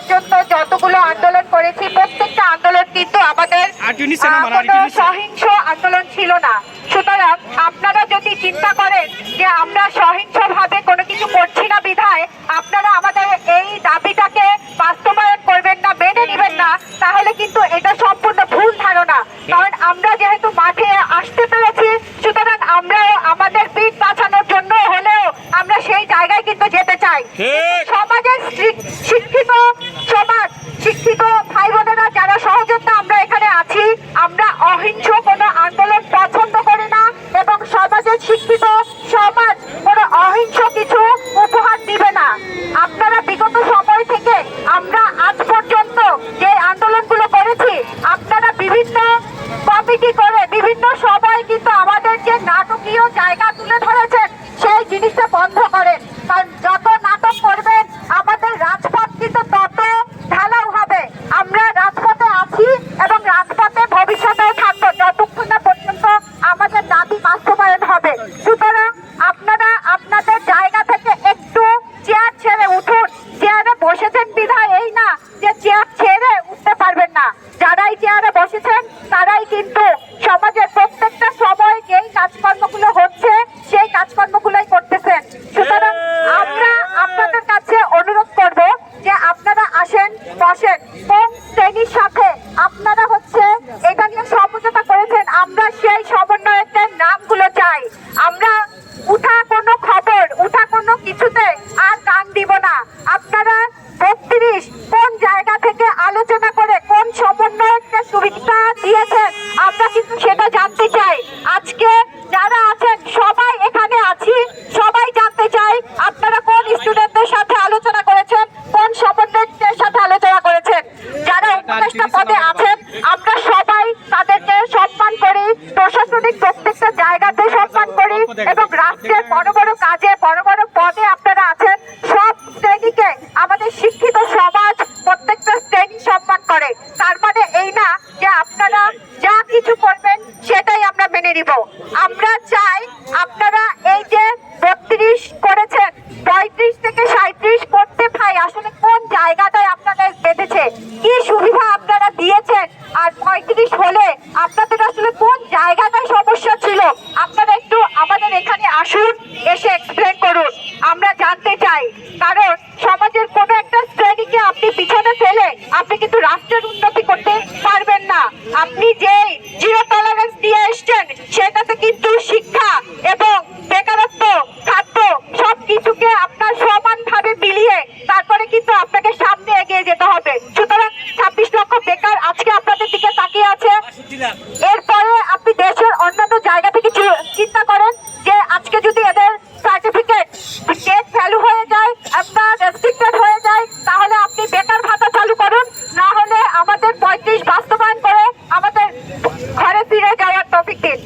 পর্যন্ত যতগুলো আন্দোলন করেছি প্রত্যেকটা আন্দোলন কিন্তু আমাদের। সহিংস আন্দোলন ছিল না। সুতরাং আপনারা যদি চিন্তা করেন যে আমরা সহিংসভাবে কোনো কিছু করছি না বিধায় আপনারা আমাদের এই দাবিটাকে বাস্তবায়ন করবেন না মেনে নেবেন না তাহলে কিন্তু এটা সম্পূর্ণ ভুল ধারণা। কারণ আমরা যেহেতু মাঠে আসতে পেরেছি সুতরাং আমরাও আমাদের পিঠ বাঁচানোর জন্য হলেও আমরা সেই জায়গায় কিন্তু যেতে চাই ঠিক। সমাজের শি- শিক্ষিত সমাজ শিক্ষিত ভাই বোনেরা যারা সহযোদ্ধা আমরা এখানে আছি আমরা অহিংস কোনো আন্দোলন পছন্দ করি না এবং সমাজের শিক্ষিত সমাজ কোনো অহিংস কিছু উপহার দিবে না। আপনারা বিগত সময় থেকে আমরা আজ পর্যন্ত যে আন্দোলনগুলো করেছি, আপনারা বিভিন্ন কমিটি করে বিভিন্ন সবাই কিন্তু আমাদের যে নাটকীয় জায়গা তুলে ধরেছেন। সেই জিনিসটা বন্ধ করেন। কারণ বসেছেন তারাই কিন্তু সমাজের প্রত্যেকটা সময় যেই কাজকর্মগুলো হচ্ছে, সেই কাজকর্মগুলোই করতেছেন। সুতরাং আমরা আপনাদের কাছে অনুরোধ করব যে আপনারা আসেন, বসেন। কোন শ্রেণির সাথে আপনারা হচ্ছে এটা নিয়ে সমঝোতা করেছেন, আমরা সেই সমন্বয়কের জায়গাতে সম্মান করি এবং রাষ্ট্রের বড় বড় কাজে বড় বড় পদে আপনারা আছেন। সব শ্রেণীকে আমাদের শিক্ষিত সমাজ প্রত্যেকটা শ্রেণি সম্মান করে। তার মানে এই না যে আপনারা যা কিছু করবেন সেটাই আমরা মেনে নিব। আমরা চাই আপনারা এই যে বত্রিশ করেছেন পঁয়ত্রিশ থেকে সাঁত্রিশ এসে এক্সপ্লেন করুন। আমরা জানতে চাই কারণ সমাজের কোনো একটা শ্রেণীকে আপনি পিছনে ফেলে আপনি কিন্তু রাষ্ট্রের উন্নতি করতে পারবেন না। আপনি যে জিরো টলারেন্স দিয়ে এসছেন সেটাতে কিন্তু শিক্ষা এবং বেকারত্ব খাদ্য সব কিছুকে আপনার সমানভাবে মিলিয়ে তারপরে কিন্তু আপনাকে সামনে এগিয়ে যেতে হবে। সুতরাং ছাব্বিশ লক্ষ বেকার আজকে আপনাদের দিকে তাকিয়ে আছে। এরপরে আপনি দেশের অন্যান্য জায়গা থেকে চিন্তা করেন। যদি এদের সার্টিফিকেট ডেট ভ্যালু হয়ে যায় আপনার রেস্ট্রিক্টেড হয়ে যায় তাহলে আপনি বেকার ভাতা চালু করুন। না হলে আমাদের পঁয়ত্রিশ বাস্তবায়ন করে আমাদের ঘরে ফিরে যাওয়ার টপিক দিন।